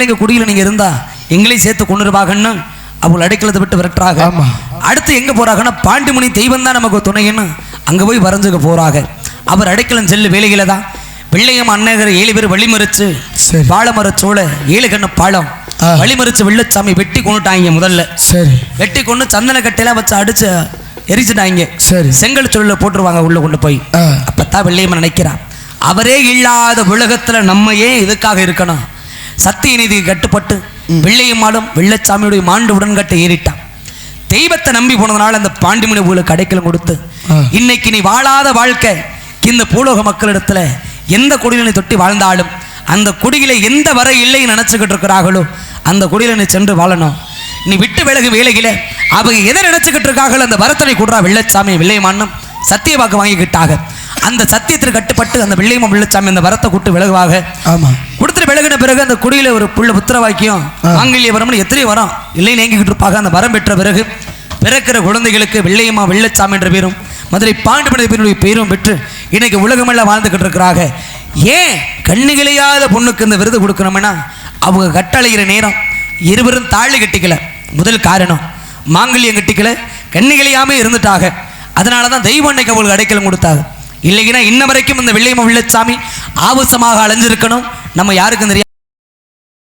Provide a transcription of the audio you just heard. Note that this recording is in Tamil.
இங்க குடியில நீங்க இருந்தா எங்களையும் சேர்த்து கொண்டு இருப்பாங்கன்னு அவள் அடைக்கலத்தை விட்டு விரட்டுறாங்க. அடுத்து எங்க போறாங்கன்னா பாண்டிமுனி தெய்வம் தான் நமக்கு துணைன்னு அங்க போய் வரைஞ்சுக்க போறாங்க அவர் அடைக்கலம் செல்லு வேலையில தான். வெள்ளையம் அன்னகர் ஏழு பேர் வழிமறிச்சு சோழ ஏழு கண்ணு பாலம். வழிமறிச்சு வெள்ளச்சாமி வெட்டி கொண்டுட்டாங்க முதல்ல. சரி. வெட்டி கொண்டு சந்தன கட்டையெல்லாம் வச்சு அடிச்சு எரிச்சுட்டாங்க. சரி. செங்கல் சொல்ல போட்டுருவாங்க உள்ள கொண்டு போய். அப்பத்தான் வெள்ளையம்மன் நினைக்கிறான். அவரே இல்லாத உலகத்துல நம்ம ஏன் இதுக்காக இருக்கணும்? சத்திய நீதிக்கு கட்டுப்பட்டு வெள்ளையம்மாளும் வெள்ளச்சாமியுடைய மாண்டு உடன்கட்டை ஏறிட்டான். தெய்வத்தை நம்பி போனதுனால அந்த பாண்டிமணி உங்களுக்கு அடைக்கலம் கொடுத்து. இன்னைக்கு நீ வாழாத வாழ்க்கை இந்த பூலோக மக்களிடத்துல எந்த குடியினை தொட்டி வாழ்ந்தாலும் அந்த குடியில எந்த வரை இல்லைன்னு நினைச்சுக்கிட்டு இருக்கிறார்களோ அந்த குடியில நீ சென்று வாழணும். நீ விட்டு விலகு வேலையில அவங்க எதை நினைச்சுக்கிட்டு இருக்காங்களோ அந்த வரத்தனை கொடுறா வெள்ளச்சாமி வெள்ளையமான்னம் சத்திய வாக்கு வாங்கிக்கிட்டாங்க. அந்த சத்தியத்திற்கு கட்டுப்பட்டு அந்த வெள்ளையம்மா வெள்ளச்சாமி அந்த வரத்தை கூட்டு விலகுவாக. ஆமா. கொடுத்துட்டு விலகின பிறகு அந்த குடியில ஒரு புள்ள புத்திர வாக்கியம் மாங்கல்ய வரம்னு எத்தனை வரம். இல்லை நீங்கிக்கிட்டு இருப்பாங்க. அந்த வரம் பெற்ற பிறகு பிறக்கிற குழந்தைகளுக்கு வெள்ளையம்மா வெள்ளச்சாமி என்ற பேரும் மதுரை பாண்டுமணி பேருடைய பேரும் பெற்று இன்னைக்கு உலகமெல்லாம் வாழ்ந்துகிட்டு இருக்கிறாங்க ஏன் கண்ணிகளையாத பொண்ணுக்கு இந்த விருது கொடுக்கணும்னா அவங்க கட்டளைகிற நேரம் இருவரும் தாலி கட்டிக்கல. முதல் காரணம் மாங்கல்யம் கட்டிக்கல கண்ணிகளையாமே இருந்துட்டாங்க அதனால தான் தெய்வம் அன்னைக்கு அவங்களுக்கு அடைக்கலம் கொடுத்தாங்க இல்லைங்கன்னா இன்ன வரைக்கும் இந்த வெள்ளையம்மா வெள்ளச்சாமி ஆபாசமாக அலைஞ்சிருக்கணும். நம்ம யாருக்கும் தெரியாது